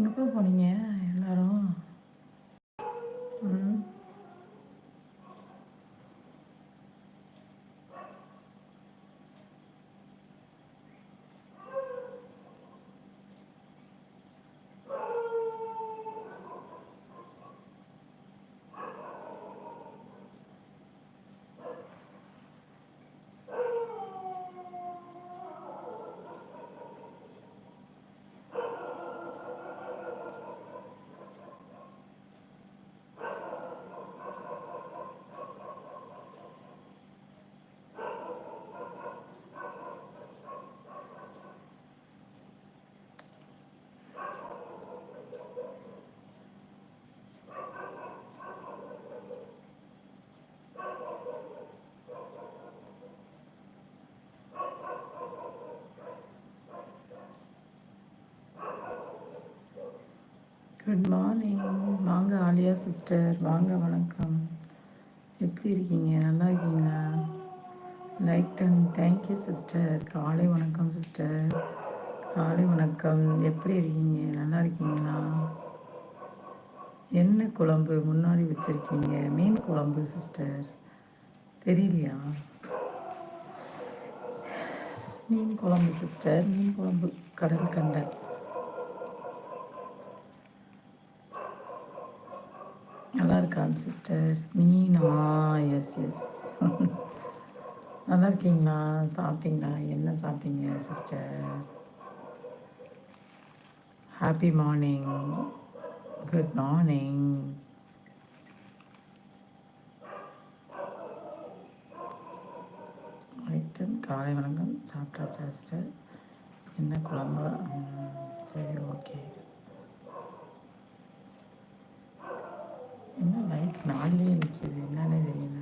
எங்கேப்பா போனீங்க எல்லாரும்? Good morning வாங்க ஆலியா சிஸ்டர் வாங்க வணக்கம். எப்படி இருக்கீங்க? நல்லா இருக்கீங்களா? லைக் டன் தேங்க்யூ சிஸ்டர் காலை வணக்கம் சிஸ்டர் காலை வணக்கம். எப்படி இருக்கீங்க? நல்லா இருக்கீங்களா? என்ன குழம்பு முன்னாடி வச்சுருக்கீங்க? மீன் குழம்பு சிஸ்டர் தெரியலையா? மீன் குழம்பு சிஸ்டர் மீன் குழம்பு கடல் கண்டல். Welcome sister Meena yes yes நல்லா இருக்கீங்களா? சாப்பிட்டீங்களா? என்ன சாப்பிட்டீங்க sister happy morning good morning காலை வணக்கம். சாப்பிட்டாச்சா சிஸ்டர் என்ன குழம்பு? சரி ஓகே என்ன லைட் நாலுலேயே என்னன்னே தெரியல.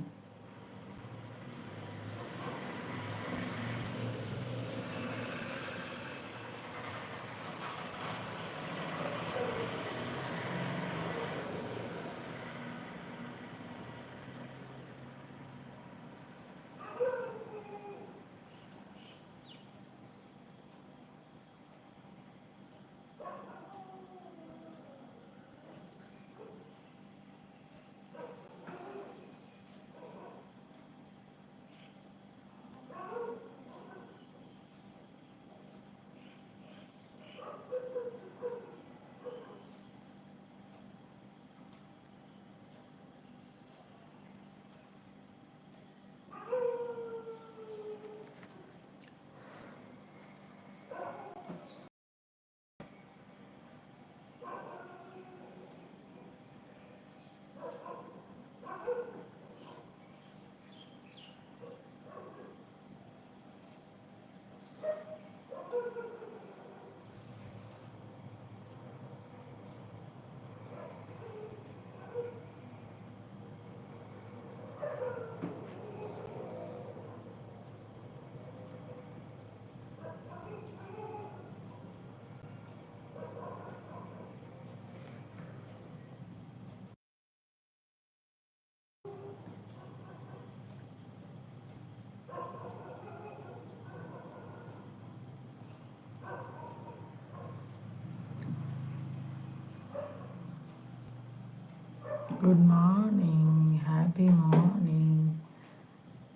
குட் மார்னிங் ஹாப்பி மார்னிங்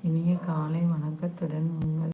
இனிய காலை வணக்கத்துடன் உங்கள்